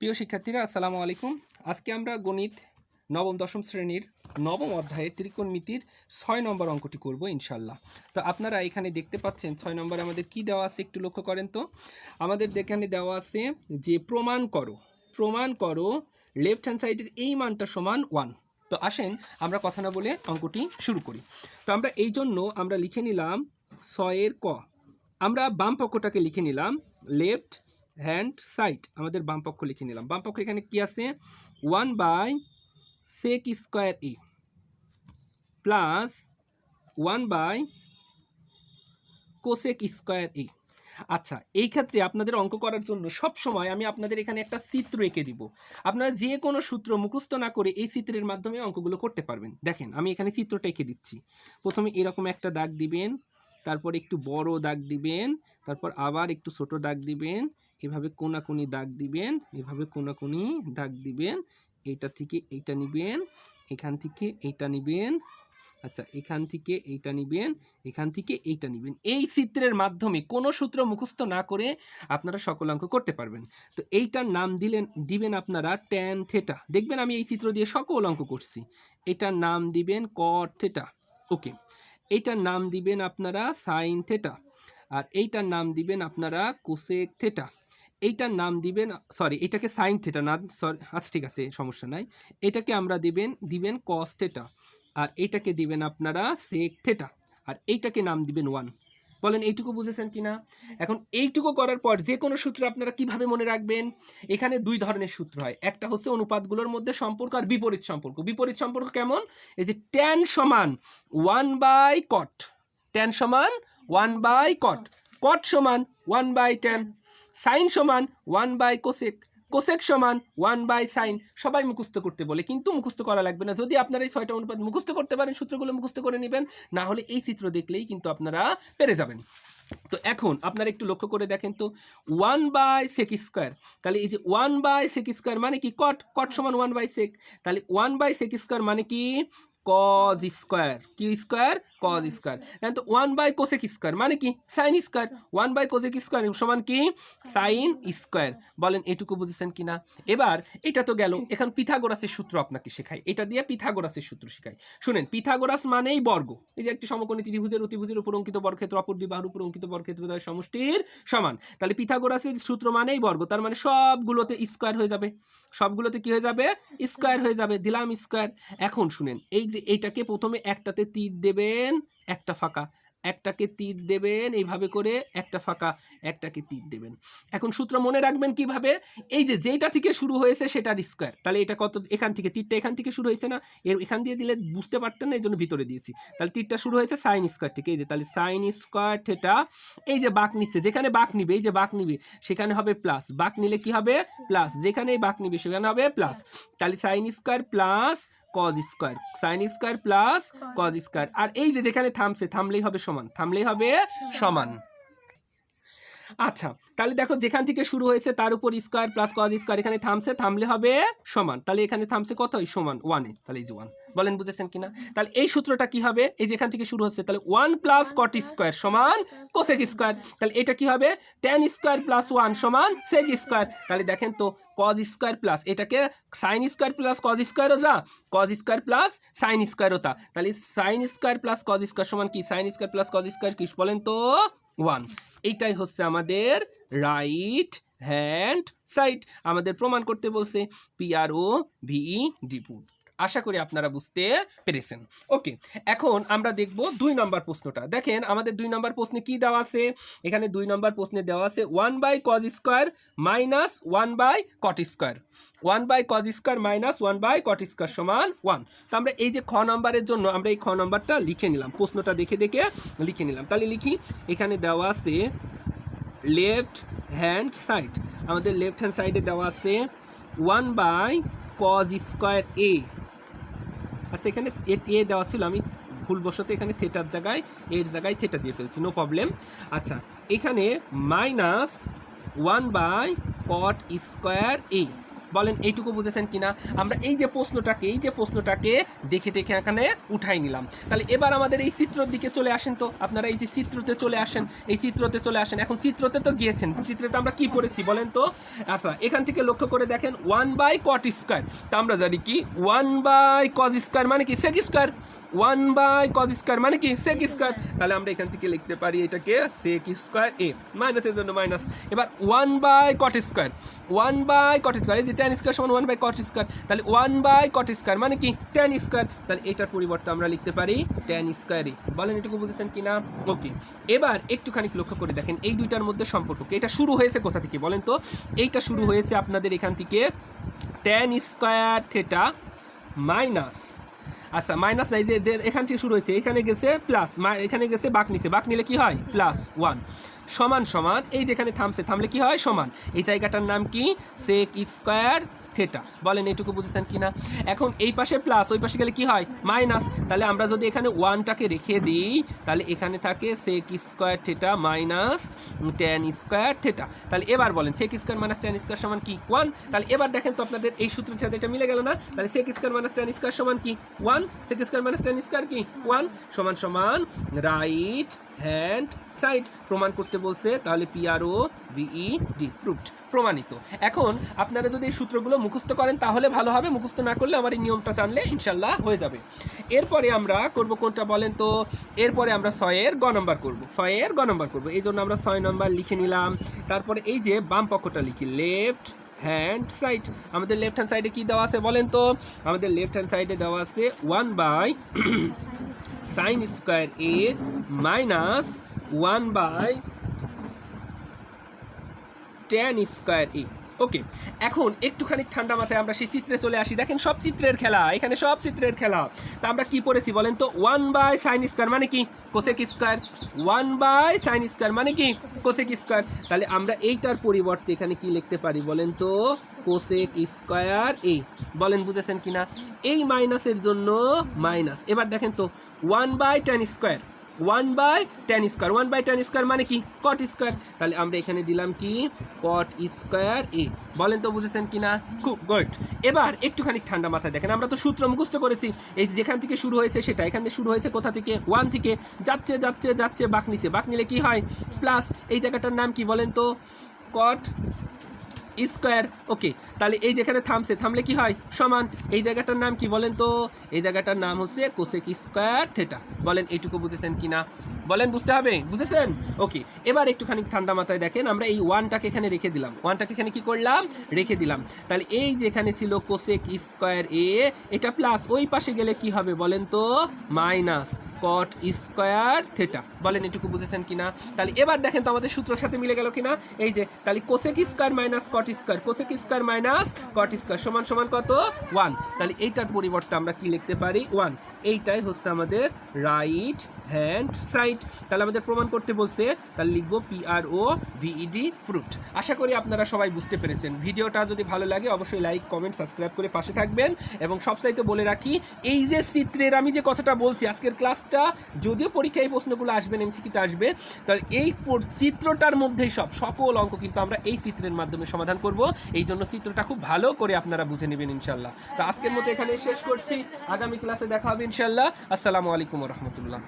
প্রিয় শিক্ষার্থীরা, আসসালামু আলাইকুম। আজকে আমরা গণিত নবম, দশম শ্রেণির নবম অধ্যায়ে ত্রিকোণমিতির ছয় নম্বর অঙ্কটি করব ইনশাল্লাহ তো আপনারা এখানে দেখতে পাচ্ছেন ছয় নম্বর আমাদের কি দেওয়া আছে একটু লক্ষ্য করেন তো। আমাদের এখানে দেওয়া আছে যে প্রমাণ করো প্রমাণ করো লেফট হ্যান্ড সাইডের এই মানটা সমান ওয়ান তো আসেন আমরা কথা না বলে অঙ্কটি শুরু করি। তো আমরা এই জন্য আমরা লিখে নিলাম ছয়ের ক। আমরা বাম পক্ষটাকে লিখে নিলাম লেফট হ্যান্ড সাইড আমাদের বাম পক্ষ লিখে নিলাম। বাম পক্ষ এখানে কি আছে? One by sec square E plus one by cosec square ই আচ্ছা এই ক্ষেত্রে আপনাদের অঙ্ক করার জন্য সব সময় আমি আপনাদের এখানে একটা চিত্র এঁকে দিব। আপনারা যে কোনো সূত্র মুখস্থ না করে এই চিত্রের মাধ্যমে অঙ্কগুলো করতে পারবেন। দেখেন, আমি এখানে চিত্রটা এঁকে দিচ্ছি। প্রথমে এরকম একটা দাগ দিবেন, তারপর একটু বড় দাগ দিবেন, তারপর আবার একটু ছোট দাগ দিবেন এভাবে কোনাকুনি দাগ দিবেন, এভাবে কোনাকুনি দাগ দিবেন। এইটা থেকে এইটা নেবেন, এখান থেকে এইটা নেবেন। আচ্ছা এখান থেকে এইটা নিবেন, এখান থেকে এইটা নিবেন। এই চিত্রের মাধ্যমে কোনো সূত্র মুখস্থ না করে আপনারা সকল অঙ্ক করতে পারবেন। তো এইটার নাম দিলেন, দিবেন আপনারা ট্যান থেটা দেখবেন আমি এই চিত্র দিয়ে সকল অঙ্ক করছি। এটার নাম দিবেন কট থেটা ওকে, এইটার নাম দিবেন আপনারা সাইন থেটা আর এইটার নাম দিবেন আপনারা কোসেক থেটা এইটার নাম দিবেন সরি এটাকে সাইন থেটা না সরি আচ্ছা ঠিক আছে, সমস্যা নাই। এটাকে আমরা দিবেন দিবেন কস থেটা আর এইটাকে দিবেন আপনারা সেক থেটা আর এইটাকে নাম দিবেন ওয়ান বলেন, এইটুকু বুঝেছেন কিনা? এখন এইটুকু করার পর যে কোনো সূত্র আপনারা কীভাবে মনে রাখবেন? এখানে দুই ধরনের সূত্র হয়। একটা হচ্ছে অনুপাতগুলোর মধ্যে সম্পর্ক আর বিপরীত সম্পর্ক। বিপরীত সম্পর্ক কেমন? এই যে ট্যান সমান ওয়ান বাই কট ট্যান সমান ওয়ান বাই কট কট সমান ওয়ান বাই ট্যান সাইন সমান ওয়ান বাই কোসেক কোসেক সমান ওয়ান বাই সাইন। সবাই মুখস্থ করতে বলে, কিন্তু মুখস্থ করা লাগবে না। যদি আপনারা এই ছয়টা অনুপাত মুখস্থ করতে পারেন, সূত্রগুলো মুখস্থ করে নেবেন, না হলে এই চিত্র দেখলেই কিন্তু আপনারা পেরে যাবেন। তো এখন আপনারা একটু লক্ষ্য করে দেখেন তো, ওয়ান বাই সেক স্কোয়ার। তাহলে এই যে ওয়ান বাই সেক স্কোয়ার মানে কি? কট কট সমান ওয়ান বাই সেক। তাহলে ওয়ান বাই সেক স্কোয়ার মানে কি? Cos square. কি স্কোয়ার? কজ স্কোয়ার তো ওয়ান বাই কোসেক স্কোয়ার মানে কি? Sine square one by cosec square সমান কি? সাইন স্কোয়ার বলেন এটুকু বুঝেছেন কি না এবার এটা তো গেল এখন পিথাগোরাসের সূত্র আপনাকে শেখাই। এটা দিয়ে পিথাগোরাসের সূত্র শেখাই। শুনেন পিথাগোরাস মানেই বর্গ। এই যে একটি সমকোণী ত্রিভুজের অতিভুজের উপর অঙ্কিত বর্গক্ষেত্র অপর দুই বাহুর উপর অঙ্কিত বর্গক্ষেত্র দ্বয় সমষ্টির সমান। তাহলে পিথাগোরাসের সূত্র মানেই বর্গ। তার মানে সবগুলোতে স্কোয়ার হয়ে যাবে। সবগুলোতে কি হয়ে যাবে? স্কোয়ার হয়ে যাবে। দিলাম স্কোয়ার এখন শুনেন এই যে এইটাকে প্রথমে একটাতে তীর দেবেন একটা ফাঁকা। একটাকে তীর দেবেন, এইভাবে করে একটা ফাঁকা, একটাকে তীর দেবেন। এখন সূত্র মনে রাখবেন কীভাবে? এই যে যেটা থেকে শুরু হয়েছে সেটার স্কোয়ার তাহলে এটা কত, এখান থেকে, তীরটা এখান থেকে শুরু হয়েছে না? এর এখান দিয়ে দিলে বুঝতে পারতেন না, এই জন্য ভিতরে দিয়েছি। তাহলে তীরটা শুরু হয়েছে সাইন স্কোয়ার থেকে। এই যে, তাহলে সাইন স্কোয়ার থেটা এই যে বাক নিচ্ছে, যেখানে বাক নিবে, এই যে বাক নিবে, সেখানে হবে প্লাস বাক নিলে কি হবে? প্লাস যেখানে বাক নিবে, সেখানে হবে প্লাস তাহলে sine square plus cos square sine square plus cos square আর এই যে যেখানে থামছে থামলেই হবে সমান থামলেই হবে সমান। আচ্ছা তাহলে দেখো যেখান থেকে শুরু হয়েছে তার উপর স্কোয়ার প্লাস কজ স্কোয়ার এখানে থামছে থামলে হবে সমান। তাহলে এখানে থামছে কত সমান ওয়ানে তাহলে এই যে ওয়ান বলেন বুঝেছেন কিনা? তাহলে এই সূত্রটা কি হবে? এই যেখান থেকে শুরু হচ্ছে, তাহলে ওয়ান প্লাস কট স্কোয়ার সমান কোসেক স্কোয়ার তাহলে এটা কি হবে? টেন স্কোয়ার প্লাস ওয়ান সমান সেক স্কোয়ার তাহলে দেখেন তো কজ স্কোয়ার প্লাস এটাকে সাইন স্কোয়ার প্লাস কজ স্কোয়ারও যা কজ স্কোয়ার প্লাস সাইন স্কোয়ারও তা। তাহলে sine square plus cos square সমান কি? Sine square plus cos square কি? বলেন তো ওয়ান এইটাই হচ্ছে আমাদের রাইট হ্যান্ড সাইড আমাদের প্রমাণ করতে বলছে পিআরও ভিই ডিপুট আশা করি আপনারা বুঝতে পেরেছেন। ওকে, এখন আমরা দেখব দুই নম্বর প্রশ্নটা। দেখেন, আমাদের দুই নম্বর প্রশ্নে কি দেওয়া আছে? এখানে দুই নম্বর প্রশ্নে দেওয়া আছে one by cos square minus one by cot square. One by cos square minus one by cot square সমান ওয়ান। তো আমরা এই যে খ নম্বরের জন্য আমরা এই খ নম্বরটা লিখে নিলাম। প্রশ্নটা দেখে দেখে লিখে নিলাম। তাহলে লিখি, এখানে দেওয়া আছে লেফট হ্যান্ড সাইড আমাদের লেফট হ্যান্ড সাইডে দেওয়া আছে ওয়ান বাই কজ স্কোয়ার এ। আচ্ছা এখানে এ দেওয়া ছিল, আমি ভুলবশত এখানে থেটার জায়গায় এর জায়গায় থেটা দিয়ে ফেলছি নো প্রবলেম আচ্ছা এখানে minus one by cot square এ বলেন, এইটুকু বুঝেছেন কিনা? আমরা এই যে প্রশ্নটাকে, এই যে প্রশ্নটাকে দেখে দেখে এখানে উঠাই নিলাম। তাহলে এবার আমাদের এই চিত্রর দিকে চলে আসেন তো। আপনারা এই যে চিত্রতে চলে আসেন, এই চিত্রতে চলে আসেন। এখন চিত্রতে তো গিয়েছেন চিত্রতে আমরা কি পড়েছি বলেন তো? আচ্ছা এখান থেকে লক্ষ্য করে দেখেন ওয়ান বাই কট স্কোয়ার তা আমরা জানি কি ওয়ান বাই কজ স্কোয়ার মানে কি sec square one by cos square মানে কি? সেক স্কোয়ার তাহলে আমরা এখান থেকে লিখতে পারি এটাকে সেক স্কোয়ার এ মাইনাসের জন্য মাইনাস এবার one by cot square one by cot square এই যে টেন স্কোয়ার সমান ওয়ান বাই কট স্কোয়ার তাহলে ওয়ান বাই কট স্কোয়ার মানে কি? টেন স্কোয়ার তাহলে এটার পরিবর্তে আমরা লিখতে পারি টেন স্কোয়ারই বলেন এটুকু বুঝেছেন কি না ওকে এবার একটুখানি লক্ষ্য করে দেখেন এই দুইটার মধ্যে সম্পর্ক? এটা শুরু হয়েছে কোথা থেকে বলেন তো? এইটা শুরু হয়েছে আপনাদের এখান থেকে টেন স্কোয়ার থেটা মাইনাস আচ্ছা মাইনাস নাই যে যে এখান থেকে শুরু হয়েছে, এখানে গেছে প্লাস এখানে গেছে বাক নিছে বাক নিলে কি হয়? প্লাস ওয়ান সমান সমান, এই যেখানে থামছে, থামলে কি হয়? সমান। এই জায়গাটার নাম কি? সেক স্কোয়ার থেটা বলেন এইটুকু বুঝেছেন কিনা এখন এই পাশে প্লাস ওই পাশে গেলে কি হয়? মাইনাস তাহলে আমরা যদি এখানে ওয়ানটাকে রেখে দিই, তাহলে এখানে থাকে sec square theta minus tan square theta তাহলে এবার বলেন sec square minus tan square সমান কি? ওয়ান তাহলে এবার দেখেন তো আপনাদের এই সূত্রের সাথে এটা মিলে গেল না? তাহলে sec square minus tan square সমান কি? One sec square minus tan square কি? ওয়ান সমান সমান রাইট হ্যান্ড সাইড প্রমাণ করতে বলছে, তাহলে পিআরও বিই ডি প্রুফড প্রমাণিত। এখন আপনারা যদি এই সূত্রগুলো মুখস্থ করেন, তাহলে ভালো হবে। মুখস্থ না করলে আমার এই নিয়মটা জানলে ইনশাল্লাহ হয়ে যাবে। এরপরে আমরা করব কোনটা বলেন তো? এরপরে আমরা ছয়ের গ নম্বর করব। ছয়ের গ নম্বর করব। এই জন্য আমরা ছয় নম্বর লিখে নিলাম। তারপরে এই যে বাম পক্ষটা লিখি। লেফট হ্যান্ড সাইড আমাদের লেফট হ্যান্ড সাইডে কী দেওয়া আছে বলেন তো? আমাদের লেফট হ্যান্ড সাইডে দেওয়া আছে one by sine square A minus one by tan square A okay এখন একটুখানি ঠান্ডা মাথায় আমরা সেই চিত্রে চলে আসি। দেখেন সব চিত্রের খেলা, এখানে সব চিত্রের খেলা। তা আমরা কি পড়েছি বলেন তো? ওয়ান বাই সাইন স্কোয়ার মানে কি? Cosec square one by sine square মানে কি? কোসেক স্কোয়ার তাহলে আমরা এইটার পরিবর্তে এখানে কি লিখতে পারি বলেন তো? কোসেক স্কোয়ার এ বলেন, বুঝেছেন কি না এই মাইনাসের জন্য মাইনাস এবার দেখেন তো one by tan square one by tan square one by tan square মানে কি? কট স্কোয়ার তাহলে আমরা এখানে দিলাম কি? কট স্কোয়ার এ বলেন তো বুঝেছেন কি না খুব গুড এবার একটুখানি ঠান্ডা মাথায় দেখেন, আমরা তো সূত্র মুখস্থ করেছি। এই যেখান থেকে শুরু হয়েছে সেটা, এখান শুরু হয়েছে কোথা থেকে? ওয়ান থেকে। যাচ্ছে যাচ্ছে যাচ্ছে বাক নিচে। বাক নিলে কি হয়? প্লাস এই জায়গাটার নাম কি বলেন তো? Cot square. ওকে, তাহলে এই যেখানে থামছে, থামলে কি হয়? সমান। এই জায়গাটার নাম কি বলেন তো? এই জায়গাটার নাম হচ্ছে কোসেক স্কোয়ার থেটা। বলেন এইটুকু বুঝেছেন কি না? বলেন, বুঝতে হবে? বুঝেছেন? ওকে, এবার একটুখানি ঠান্ডা মাথায় দেখেন, আমরা এই ওয়ানটাকে এখানে রেখে দিলাম। ওয়ানটাকে এখানে কি করলাম? রেখে দিলাম। তাহলে এই যেখানে ছিল কোসেক স্কোয়ার এ, এটা প্লাস ওই পাশে গেলে কি হবে বলেন তো? মাইনাস কট স্কোয়ার থেটা বলেন এটুকু বুঝেছেন কিনা? তাহলে এবার দেখেন তো আমাদের সূত্রের সাথে মিলে গেল কিনা? এই যে, তাহলে cosec square minus cot square cosec square minus cot square সমান সমান কত? ওয়ান তাহলে এইটার পরিবর্তে আমরা কি লিখতে পারি? ওয়ান এইটাই হচ্ছে আমাদের রাইট হ্যান্ড সাইড তাহলে আমাদের প্রমাণ করতে বলছে, তাহলে লিখব P R O V E D fruit আশা করি আপনারা সবাই বুঝতে পেরেছেন। ভিডিওটা যদি ভালো লাগে, অবশ্যই লাইক কমেন্ট সাবস্ক্রাইব করে পাশে থাকবেন। এবং সবসাইতে বলে রাখি, এই যে চিত্রের আমি যে কথাটা বলছি, আজকের ক্লাসটা যদিও পরীক্ষায় এই প্রশ্নগুলো আসবেন এমসিকিতে আসবে তাহলে এই চিত্রটার মধ্যেই সব, সকল অঙ্ক কিন্তু আমরা এই চিত্রের মাধ্যমে সমাধান করব। এই জন্য চিত্রটা খুব ভালো করে আপনারা বুঝে নেবেন ইনশাল্লাহ তো আজকের মতো এখানে শেষ করছি। আগামী ক্লাসে দেখা হবে ইনশাল্লাহ আসসালামু আলাইকুম রহমতুল্লাহ।